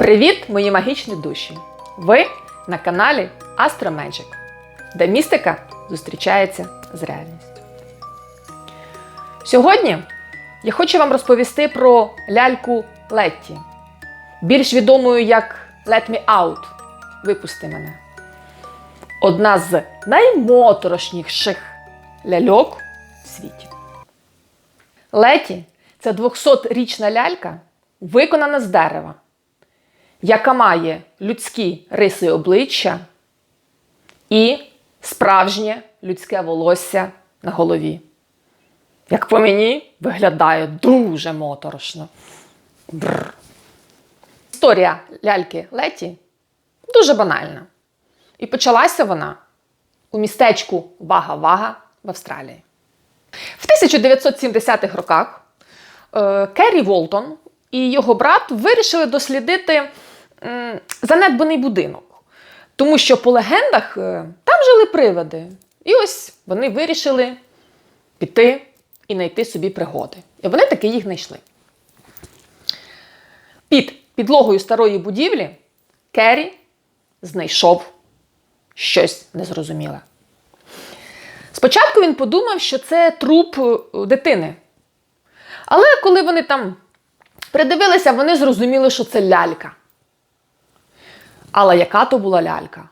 Привіт, мої магічні душі! Ви на каналі Astro Magic, де містика зустрічається з реальністю. Сьогодні я хочу вам розповісти про ляльку Летті, більш відомою як Let Me Out. Випусти мене. Одна з наймоторошніших ляльок в світі. Леті це 200-річна лялька, виконана з дерева, яка має людські риси обличчя і справжнє людське волосся на голові. Як по мені, виглядає дуже моторошно. Бррр. Історія ляльки Леті дуже банальна. І почалася вона у містечку Вага-Вага в Австралії. В 1970-х роках е, Керрі Волтон і його брат вирішили дослідити занедбаний будинок. Тому що по легендах е, там жили привиди. І ось вони вирішили піти і знайти собі пригоди. І вони таки їх знайшли. Під підлогою старої будівлі Керрі знайшов щось незрозуміле. Спочатку він подумав, що це труп е, дитини. Але коли вони там придивилися, вони зрозуміли, що це лялька. Але яка то була лялька?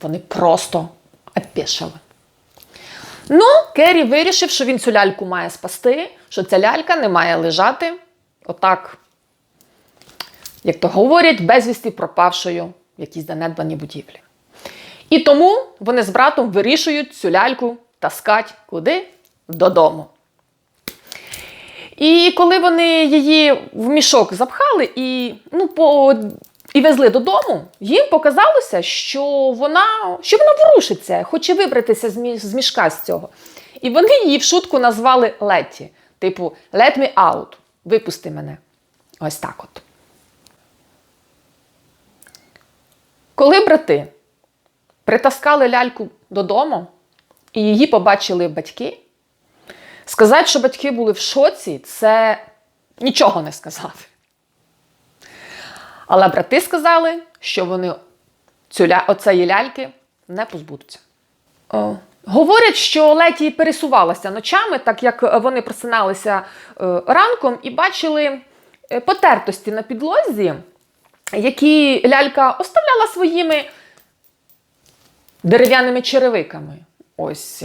Вони просто опішали. Ну, Керрі вирішив, що він цю ляльку має спасти, що ця лялька не має лежати отак, як то говорять, безвісті пропавшою в якійсь занедбаній будівлі. І тому вони з братом вирішують цю ляльку таскати куди? Додому. І коли вони її в мішок запхали і, ну, по, і везли додому, їм показалося, що вона, що вона ворушиться, хоче вибратися з, мі, з мішка з цього. І вони її в шутку назвали Летті. Типу, let me out, випусти мене. Ось так от. Коли брати притаскали ляльку додому, і її побачили батьки, сказати, що батьки були в шоці, це нічого не сказати. Але брати сказали, що вони цю, ля- оцеї ляльки не позбудуться. О, Говорять, що Леті пересувалася ночами, так як вони просиналися е, ранком і бачили е, потертості на підлозі, які лялька оставляла своїми дерев'яними черевиками. Ось.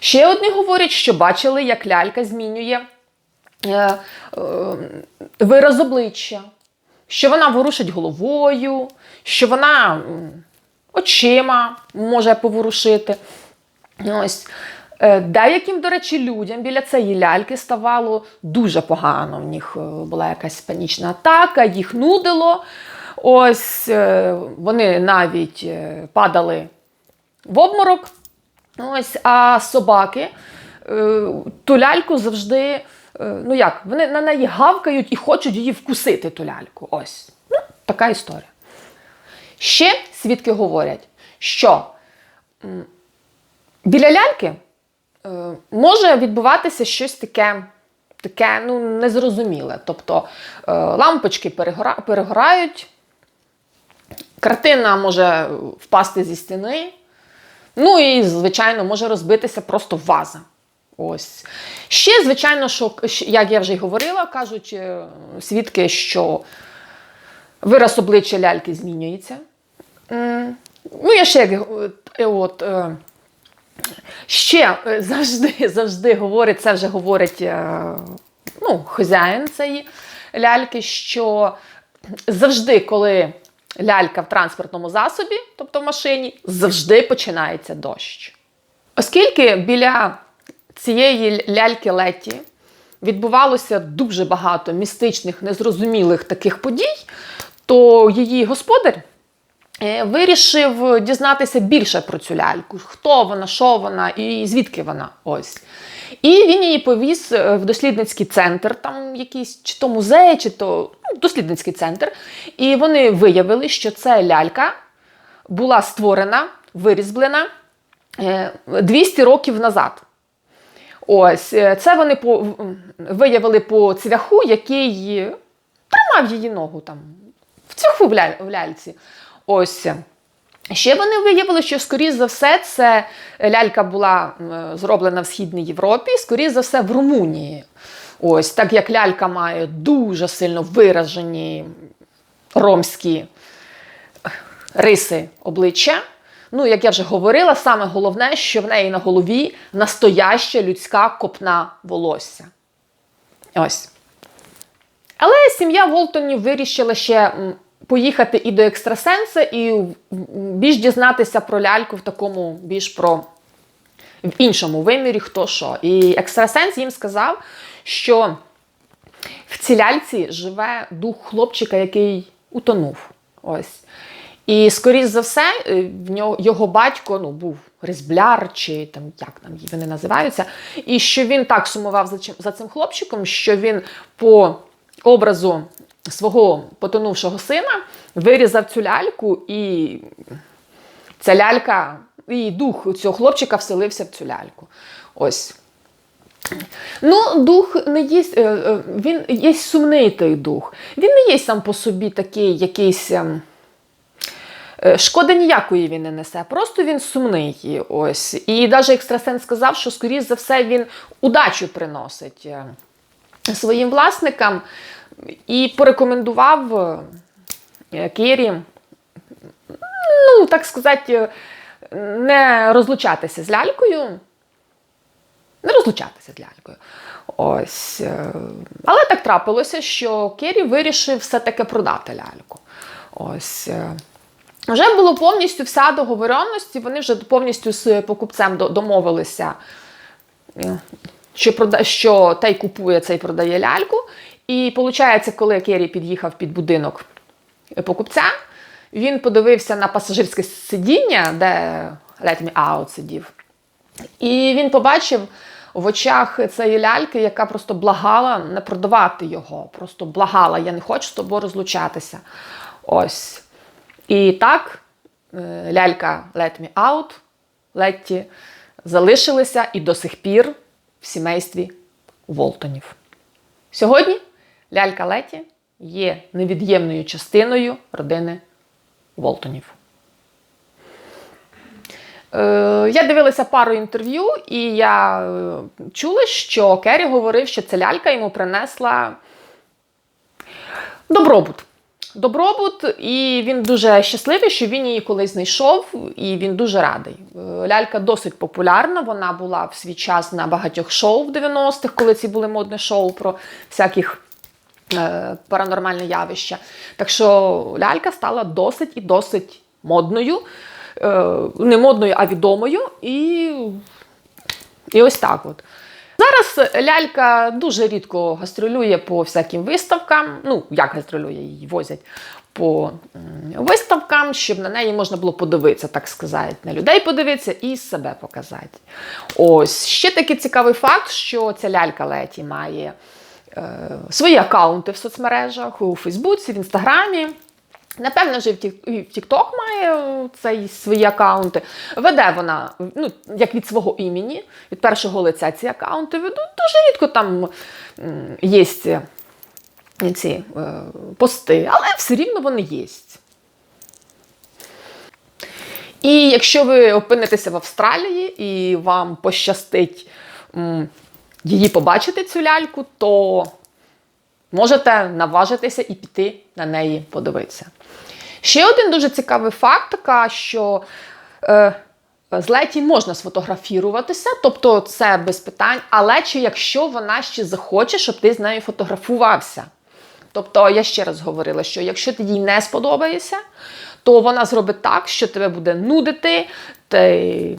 Ще одні говорять, що бачили, як лялька змінює е, вираз обличчя, що вона ворушить головою, що вона очима може поворушити. Ось. Е, Деяким, до речі, людям біля цієї ляльки ставало дуже погано. В них е, була якась панічна атака, їх нудило. Ось е, вони навіть падали в обморок. Ось, а собаки ту ляльку завжди, ну як, вони на неї гавкають і хочуть її вкусити, ту ляльку. Ось. Ну, така історія. Ще свідки говорять, що біля ляльки е, може відбуватися щось таке, таке ну, незрозуміле. Тобто е, лампочки перегора- перегорають, картина може впасти зі стіни. Ну і, звичайно, може розбитися просто ваза. Ось. Ще, звичайно, що, як я вже й говорила, кажуть е, свідки, що вираз обличчя ляльки змінюється. Ну, я ще як, е, от, е, ще е, завжди, завжди говорить, це вже говорить е, ну, хазяїн цієї ляльки, що завжди, коли лялька в транспортному засобі, тобто в машині, завжди починається дощ. Оскільки біля цієї ляльки Леті відбувалося дуже багато містичних, незрозумілих таких подій, то її господар е, вирішив дізнатися більше про цю ляльку, хто вона, що вона і звідки вона. Ось. І він її повіз е, в дослідницький центр, там якийсь чи то музей, чи то ну, дослідницький центр. І вони виявили, що ця лялька була створена, вирізблена е, 200 років назад. Ось, е, це вони по, виявили по цвяху, який тримав її ногу там в цьому в, ляль, в ляльці. Ось. Ще вони виявили, що, скоріш за все, це лялька була зроблена в Східній Європі, скоріш за все, в Румунії. Ось, так як лялька має дуже сильно виражені ромські риси обличчя. Ну, як я вже говорила, саме головне, що в неї на голові настояща людська копна волосся. Ось. Але сім'я Волтонів вирішила ще поїхати і до екстрасенса, і більш дізнатися про ляльку в такому більш про в іншому вимірі, хто що. І екстрасенс їм сказав, що в цій ляльці живе дух хлопчика, який утонув. Ось. І, скоріш за все, е, в нього, його батько ну, був різбляр, чи там, як там вони називаються, і що він так сумував за, за цим хлопчиком, що він по образу свого потонувшого сина вирізав цю ляльку, і ця лялька, і дух цього хлопчика вселився в цю ляльку. Ось. Ну, дух не є, е, е, він є сумний той дух. Він не є сам по собі такий якийсь. Е, Шкоди ніякої він не несе, просто він сумний. Ось. І навіть екстрасенс сказав, що, скоріш за все, він удачу приносить е, своїм власникам і порекомендував е, Кері, ну, так сказати, не розлучатися з лялькою. Не розлучатися з лялькою. Ось. Але так трапилося, що Кері вирішив все-таки продати ляльку. Ось. Вже було повністю вся договоренності, вони вже повністю з покупцем домовилися, е, що, прода- що той купує, цей продає ляльку. І виходить, коли Кері під'їхав під будинок покупця, він подивився на пасажирське сидіння, де Let Me Out сидів. І він побачив в очах цієї ляльки, яка просто благала не продавати його. Просто благала, я не хочу з тобою розлучатися. Ось. І так е, лялька Let Me Out, Летті, залишилися і до сих пір в сімействі Волтонів. Сьогодні лялька Леті є невід'ємною частиною родини Волтонів. Е, я дивилася пару інтерв'ю, і я е, чула, що Керрі говорив, що ця лялька йому принесла добробут. Добробут, і він дуже щасливий, що він її колись знайшов, і він дуже радий. Е, Лялька досить популярна. Вона була в свій час на багатьох шоу в 90-х, коли ці були модні шоу про всяких е, паранормальне явища. Так що лялька стала досить і досить модною. Е, не модною, а відомою. І, і ось так от. Зараз лялька дуже рідко гастролює по всяким виставкам. Ну, як гастролює, її возять по виставкам, щоб на неї можна було подивитися, так сказати, на людей подивитися і себе показати. Ось ще такий цікавий факт, що ця лялька Леті має е, свої аккаунти в соцмережах, у Фейсбуці, в Інстаграмі. Напевно, вже і в TikTok має е, цей свої аккаунти. Веде вона, ну, як від свого імені, від першого лиця ці аккаунти ведуть. Дуже рідко там є ці, ці е, пости, але все рівно вони є. І якщо ви опинитеся в Австралії і вам пощастить її побачити, цю ляльку, то можете наважитися і піти на неї подивитися. Ще один дуже цікавий факт, така, що е, з Леті можна сфотографіруватися, тобто це без питань, але чи якщо вона ще захоче, щоб ти з нею фотографувався. Тобто, я ще раз говорила, що якщо ти їй не сподобаєшся, то вона зробить так, що тебе буде нудити, ти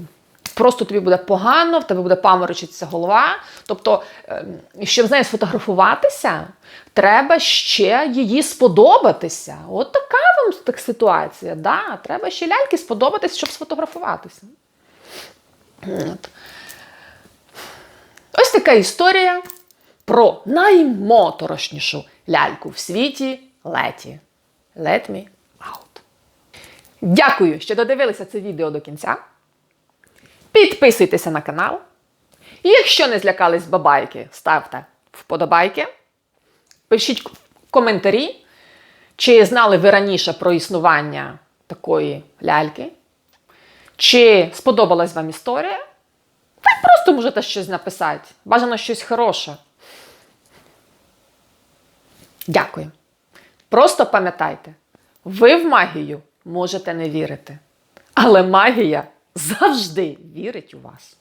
просто тобі буде погано, в тебе буде паморочитися голова. Тобто, ем, щоб з нею сфотографуватися, треба ще її сподобатися. От така вам так ситуація. Да, треба ще ляльки сподобатись, щоб сфотографуватися. От. Ось така історія про наймоторошнішу ляльку в світі Леті. Let me out. Дякую, що додивилися це відео до кінця. Підписуйтеся на канал. І якщо не злякались бабайки, ставте вподобайки, пишіть коментарі, Чи знали ви раніше про існування такої ляльки? Чи сподобалась вам історія? Так просто можете щось написати. Бажано щось хороше. Дякую. Просто пам'ятайте, ви в магію можете не вірити, але магія завжди вірить у вас.